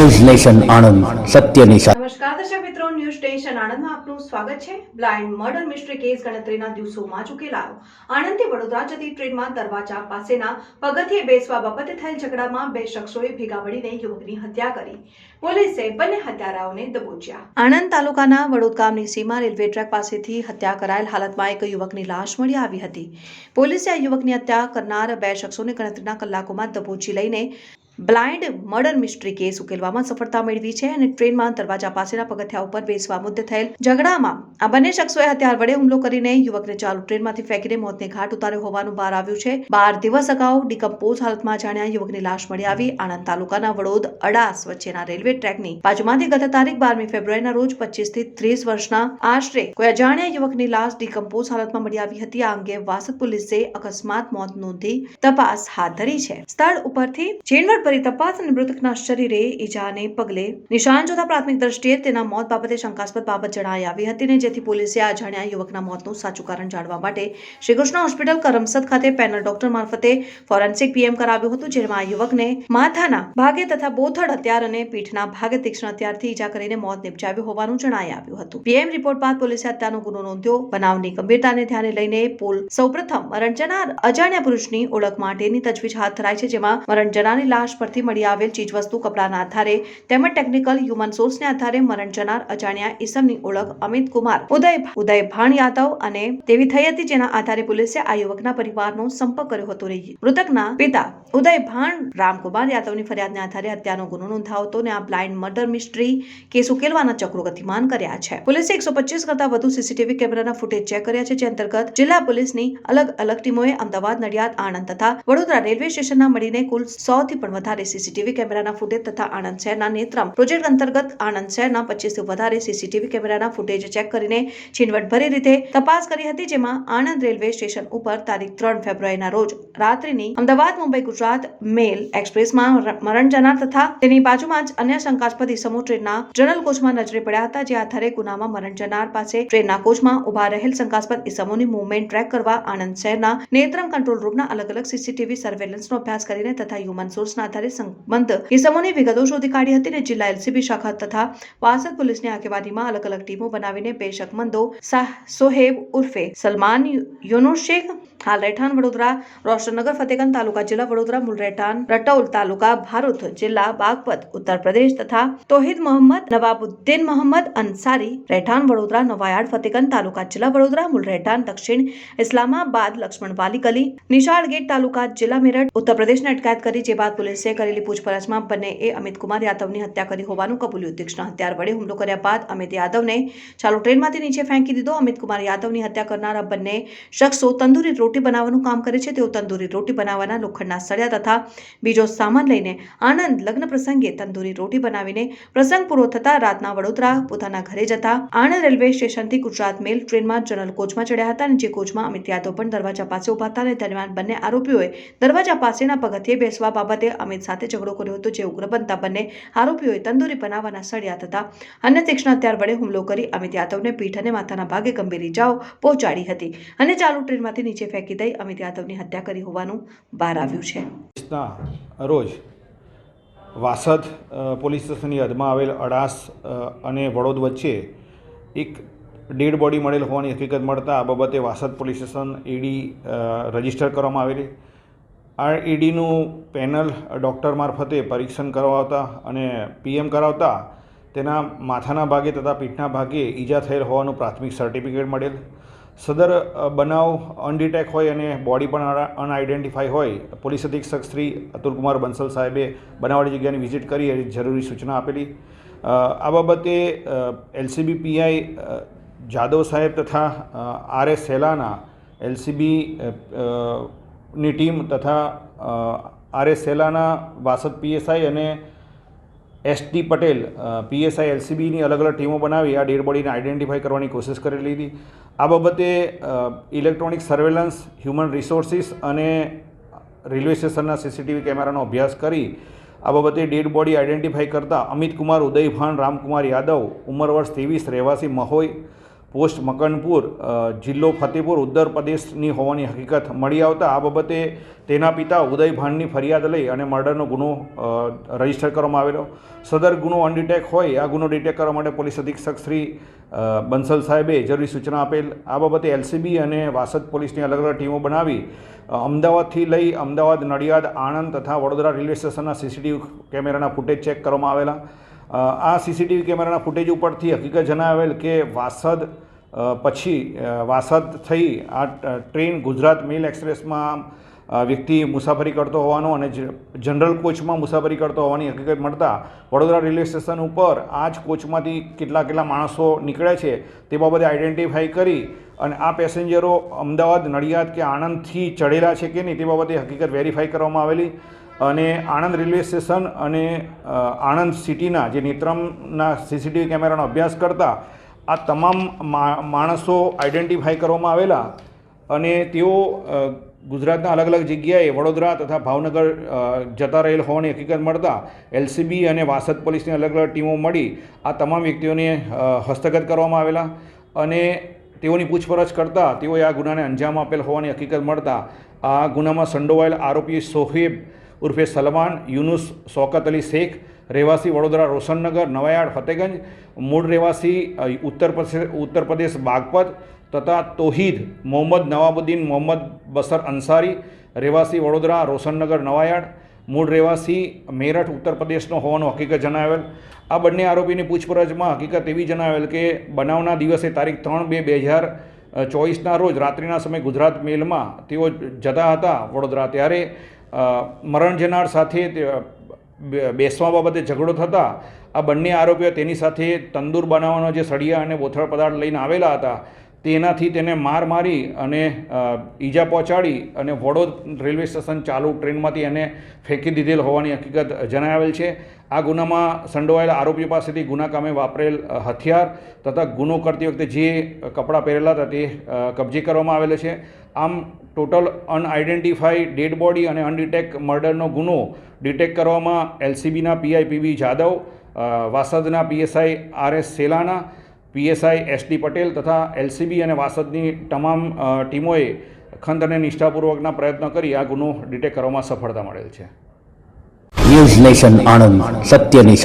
News nation Anand સત્યની સાથે નમસ્કાર દર્શક મિત્રો ન્યૂઝ સ્ટેશન આણંદમાં આપનું સ્વાગત છે. બ્લાઇન્ડ મર્ડર મિસ્ટ્રી કેસ ગણતરીના દિવસોમાં જ ઉકેલાયો. આણંદથી વડોદરા જતી ટ્રેનમાં દરવાજા પાસેના પગથિયે બેસવા બાબતે થયેલ ઝઘડામાં બે શખ્સોએ ભેગા મળીને યુવકની હત્યા કરી. પોલીસે બંને હત્યારાઓને દબોચ્યા. આણંદ તાલુકાના વડોદ ગામની સીમા રેલવે ટ્રેક પાસેથી હત્યા કરાયેલ હાલતમાં એક યુવકની લાશ મળી આવી હતી. પોલીસે આ યુવકની હત્યા કરનાર બે શખ્સોને ગણતરીના કલાકોમાં દબોચી લઈને બ્લાઇન્ડ મર્ડર મિસ્ટ્રી કેસ ઉકેલવામાં સફળતા મેળવી છે અને ટ્રેનમાં દરવાજા પાસેના પગથિયા ઉપર બેસવા મુદ્દે થયેલ ઝઘડામાં આ બંને શખ્સોએ હથિયાર વડે હુમલો કરીને યુવકને ચાલુ ટ્રેનમાંથી ફેંકીને મોતને ઘાટ ઉતાર્યો હોવાનું બહાર આવ્યું છે. બાર દિવસ અગાઉ ડિકમ્પોઝ હાલતમાં જાણ્યા યુવકની લાશ મળી આવી. આણંદ તાલુકાના વડોદ અડાસ વચ્ચેના રેલવે ટ્રેકની બાજુમાંથી ગત તારીખ બારમી ફેબ્રુઆરીના રોજ પચીસથી ત્રીસ વર્ષના આશરે કોઈ અજાણ્યા યુવકની લાશ ડિકમ્પોઝ હાલતમાં મળી આવી હતી. આ અંગે વાસદ પોલીસે અકસ્માત મોત નોંધી તપાસ હાથ ધરી છે. સ્થળ ઉપરથી ઝીણવટ ભરી તપાસ અને મૃતકના શરીરે ઈજાને પગલે નિશાન જોતા પ્રાથમિક દ્રષ્ટિએ તેના મોત બાબતે શંકાસ્પદ બાબત જણાઈ આવી હતી ને જેથી પોલીસે આ જાણ્યા યુવકના મોતનું સાચું કારણ જાણવા માટે શ્રીકૃષ્ણ હોસ્પિટલ કરમસદ ખાતે પેનલ ડોક્ટર મારફતે ફોરેન્સિક પીએમ કરાવ્યું હતું, જેમાં આ યુવકને માથાના ભાગે તથા બોથડ હત્યાર અને પીઠના ભાગે તીક્ષ્ણ અત્યારથી ઈજા કરીને મોત નિપજાવ્યું હોવાનું જણાઈ આવ્યું હતું. પીએમ રિપોર્ટ બાદ પોલીસે હત્યાનો ગુનો નોંધ્યો. બનાવની ગંભીરતાને ધ્યાને લઈને પોલ સૌપ્રથમ મરણ અજાણ્યા પુરુષની ઓળખ માટેની તજવીજ હાથ ધરાઈ છે, જેમાં મરણ જનારની લાશ પરથી મળી આવેલ ચીજવસ્તુ કપડાના આધારે તેમજ ટેકનિકલ હ્યુમન સોર્સને આધારે મરણ જનાર અજાણ્યા ઈસમની ઓળખ અમિત કુમાર, ઉદય ભાણ યાદવ અને તેવી થઈ હતી જેના આધારે પોલીસે આ યુવકના પરિવારનો સંપર્ક કર્યો હતો મૃતકના પિતા ઉદય ભાણ, રામકુમાર યાદવની ફરિયાદના આધારે હત્યાનો ગુનો નોંધાયો હતો અને આ બ્લાઇન્ડ મર્ડર મિસ્ટ્રી કેસ ઉકેલવાના ચક્રો ગતિમાન કર્યા છે. પોલીસે એકસો પચીસ કરતા વધુ સીસીટીવી કેમેરાના ફૂટેજ ચેક કર્યા છે, જે અંતર્ગત જિલ્લા પોલીસની અલગ અલગ ટીમોએ અમદાવાદ, નડિયાદ, આણંદ તથા વડોદરા રેલવે સ્ટેશનના મળીને કુલ સો થી પણ વધારે સીસીટીવી કેમેરાના ફૂટેજ તથા આણંદ શહેરના નેત્રમ પ્રોજેક્ટ અંતર્ગત આણંદ શહેરના પચીસ વધારે સીસીટીવી કેમેરાના ફૂટેજ ચેક કરીને છીનવટભરી રીતે તપાસ કરી હતી, જેમાં આણંદ રેલવે સ્ટેશન ઉપર તારીખ ત્રણ ફેબ્રુઆરીના રોજ રાત્રિની અમદાવાદ, મુંબઈ, ગુજરાત મેલ એક્સપ્રેસમાં મરણ જનાર તથા તેની બાજુમાં જ અન્ય શંકાસ્પદ સમૂહ ટ્રેનના જનરલ કોચમાં નજરે પડ્યા હતા, જે આધારે ગુનામાં મરણ જનાર પાસે ટ્રેનના કોચમાં ઊભા રહેલ શંકાસ્પદ ઇસમોની મુવમેન્ટ ટ્રેક કરવા આણંદ શહેરના નેત્રમ કંટ્રોલ રૂમના અલગ અલગ સીસીટીવી સર્વેલન્સનો અભ્યાસ કરીને તથા હ્યુમન સોર્સના આધારે સંબંધ ઇસમોની વિગતો શોધી કાઢી હતી અને જિલ્લા એલસીબી શાખા તથા વાસદ પોલીસની આગેવાનીમાં અલગ અલગ ટીમો બનાવીને બે શકમંદો સાહ- સોહેબ ઉર્ફે સલમાન યુનુસ શેખ હાલ રહેઠાણ વડોદરા રોશનનગર ફતેગંજ તાલુકા, જિલ્લા વડોદરા મૂળ રહેઠાણ તાલુકા, ભારૂચ જિલ્લા, બાગપત ઉત્તર પ્રદેશ તથા તોહિદ મોહમ્મદ, નવાબુદ્દીન મોહમ્મદ અંસારી, રહેઠાણ, વડોદરા નવાયાડ ફતેગંજ તાલુકા, જિલ્લા વડોદરા મૂળ દક્ષિણ ઇસ્લામાબાદ, લક્ષ્મણ વાલી નિશાળ ગેટ તાલુકા, જિલ્લા મેરઠ ઉત્તર પ્રદેશને અટકાયત કરી, જે બાદ પોલીસે કરેલી પૂછપરછમાં બંને એ અમિત કુમાર યાદવની હત્યા કરી હોવાનું કબૂલ્યું તીક્ષ્ણ હત્યાર વડે હુમલો કર્યા બાદ અમિત યાદવને ચાલુ ટ્રેનમાંથી નીચે ફેંકી દીધો. અમિત કુમાર યાદવની હત્યા કરનારા બંને શખ્સો તંદૂરી રોટી બનાવવાનું કામ કરે છે તેઓ તંદૂરી રોટી બનાવવાના લોખંડના સળિયા તથા બીજો સામાન લઈને આનંદ લગ્ન પ્રસંગે તંદૂરી રોટી બનાવીને પ્રસંગ પૂરો થતા રાતના વડોદરા પોતાના ઘરે જતા આણંદ રેલવે સ્ટેશનથી ગુજરાત મેલ ટ્રેનમાં જનરલ કોચમાં ચડ્યા હતા અને જે કોચમાં અમિત યાદવ પણ દરવાજા પાસે ઊભા હતા અને દરમિયાન બંને આરોપીઓએ દરવાજા પાસેના પગથિયે બેસવા બાબતે અમિત સાથે ઝઘડો કર્યો હતો, જે ઉગ્ર બનતા બંને આરોપીઓએ તંદૂરી બનાવવાના સળિયા તથા અન્ય તીક્ષ્ણ હથિયાર વડે હુમલો કરી અમિત યાદવને પીઠ અને માથાના ભાગે ગંભીર ઇજાઓ પહોંચાડી હતી અને ચાલુ ટ્રેનમાંથી નીચે ફેંકી દઈ અમિત યાદવની હત્યા કરી હોવાનું બહાર આવ્યું છે. રોજ વાસદ પોલીસ સ્ટેશનની હદમાં આવેલ અડાસ અને વડોદ વચ્ચે એક ડેડ બોડી મળેલ હોવાની હકીકત મળતા આ બાબતે વાસદ પોલીસ સ્ટેશન ઈડી રજિસ્ટર કરવામાં આવેલી. આ ઈડીનું પેનલ ડૉક્ટર મારફતે પરીક્ષણ કરાવતા અને પીએમ કરાવતા તેના માથાના ભાગે તથા પીઠના ભાગે ઈજા થયેલ હોવાનું પ્રાથમિક સર્ટિફિકેટ મળેલ. સદર બનાવ અનડિટેક હોય અને બોડી પણ અનઆઇડેન્ટિફાઈ હોય, પોલીસ અધિક્ષક શ્રી અતુલકુમાર બંસલ સાહેબે બનાવવાળી જગ્યાની વિઝિટ કરી એ જરૂરી સૂચના આપેલી. આ બાબતે એલસીબી પીઆઈ જાદવ સાહેબ તથા આર એસ સેલાના એલસીબી ની ટીમ તથા આર એસ સેલાના વાસદ પીએસઆઈ અને એસ ડી પટેલ પીએસઆઈ એલસીબીની અલગ અલગ ટીમો બનાવી આ ડેડ બોડીને આઈડેન્ટિફાઈ કરવાની કોશિશ કરેલી હતી આ બાબતે ઇલેક્ટ્રોનિક સર્વેલન્સ, હ્યુમન રિસોર્સિસ અને રેલવે સ્ટેશનના સીસીટીવી કેમેરાનો અભ્યાસ કરી આ બાબતે ડેડ બોડી આઈડેન્ટિફાઈ કરતા અમિત કુમાર ઉદયભાન રામકુમાર યાદવ, ઉંમર વર્ષ ત્રેવીસ, રહેવાસી મહોઈ પોસ્ટ મકનપુર જિલ્લો ફતેપુર, ઉત્તર પ્રદેશની હોવાની હકીકત મળી આવતા આ બાબતે તેના પિતા ઉદય ભાનની ફરિયાદ લઈ અને મર્ડરનો ગુનો રજિસ્ટર કરવામાં આવેલો. સદર ગુનો અનડિટેક હોય, આ ગુનો ડિટેક કરવા માટે પોલીસ અધિક્ષક શ્રી બંસલ સાહેબે જરૂરી સૂચના આપેલ. આ બાબતે એલસીબી અને વાસદ પોલીસની અલગ અલગ ટીમો બનાવી અમદાવાદથી લઈ અમદાવાદ નડિયાદ, આણંદ તથા વડોદરા રેલવે સ્ટેશનના સીસીટીવી કેમેરાના ફૂટેજ ચેક કરવામાં આવેલા. આ સીસીટીવી કેમેરાના ફૂટેજ ઉપરથી હકીકત જણાવેલ કે વાસદ પછી વાસદ થઈ આ ટ્રેન ગુજરાત મેલ એક્સપ્રેસમાં વ્યક્તિ મુસાફરી કરતો હોવાનો અને જનરલ કોચમાં મુસાફરી કરતો હોવાની હકીકત મળતા વડોદરા રેલવે સ્ટેશન ઉપર આ જ કોચમાંથી કેટલા કેટલા માણસો નીકળે છે તે બાબતે આઈડેન્ટિફાઈ કરી અને આ પેસેન્જરો અમદાવાદ, નડિયાદ કે આણંદથી ચડેલા છે કે નહીં તે બાબતે હકીકત વેરીફાઈ કરવામાં આવેલી. અને આણંદ રેલવે સ્ટેશન અને આણંદ સિટીના જે નેત્રમના સીસીટીવી કેમેરાનો અભ્યાસ કરતા આ તમામ માણસો આઈડેન્ટિફાઈ કરવામાં આવેલા અને તેઓ ગુજરાતના અલગ અલગ જગ્યાએ વડોદરા તથા ભાવનગર જતા રહેલ હોવાની હકીકત મળતા એલસીબી અને વાસદ પોલીસની અલગ અલગ ટીમો મળી આ તમામ વ્યક્તિઓને હસ્તગત કરવામાં આવેલા અને તેઓની પૂછપરછ કરતાં તેઓએ આ ગુનાને અંજામ આપેલ હોવાની હકીકત મળતા આ ગુનામાં સંડોવાયેલ આરોપી સોહેબ ઉર્ફે સલમાન, યુનુસ, શોકત અલી શેખ, રહેવાસી વડોદરા રોશનનગર નવાયાડ ફતેગંજ, મૂળ રહેવાસી ઉત્તર પ્રદેશ ઉત્તર પ્રદેશ, બાગપત તથા તોહિદ, મોહમ્મદ નવાબુદ્દીન, મોહમ્મદ બસર અંસારી, રહેવાસી વડોદરા, રોશનનગર, નવાયાળ, મૂળ રહેવાસી, મેરઠ, ઉત્તર પ્રદેશનો હોવાનું હકીકત જણાવેલ. આ બંને આરોપીની પૂછપરછમાં હકીકત એવી જણાવેલ કે બનાવના દિવસે તારીખ ત્રણ બે બે હજાર ચોવીસના રોજ રાત્રિના સમયે ગુજરાત મેલમાં તેઓ જતા હતા વડોદરા. ત્યારે મરણ જનાર સાથે બેસવા બાબતે ઝઘડો થતાં આ બંને આરોપીઓ તેની સાથે તંદૂર બનાવવાનો જે સળિયા અને બોથળ પદાર્થ લઈને આવેલા હતા તેનાથી તેને માર મારી અને ઈજા પહોંચાડી અને વડોદ રેલવે સ્ટેશન ચાલુ ટ્રેનમાંથી એને ફેંકી દીધેલ હોવાની હકીકત જણાવેલ છે. આ ગુનામાં સંડોવાયેલા આરોપીઓ પાસેથી ગુના કામે વાપરેલ હથિયાર તથા ગુનો કરતી વખતે જે કપડાં પહેરેલા હતા તે કબજે કરવામાં આવેલા છે. આમ ટોટલ અનઆઇડેન્ટિફાઈ ડેડ બોડી અને અનડિટેક મર્ડરનો ગુનો ડિટેક્ટ કરવામાં એલસીબીના પીઆઈ પીબી જાદવ વાસદના પીએસઆઈ આર એસ સેલાના પીએસઆઈ એસ ડી પટેલ તથા એલસીબી અને વાસદની તમામ ટીમોએ ખંત અને નિષ્ઠાપૂર્વકના પ્રયત્નો કરી આ ગુનો ડિટેક્ટ કરવામાં સફળતા મળેલ છે. ન્યૂઝ નેશન આણંદ સત્યની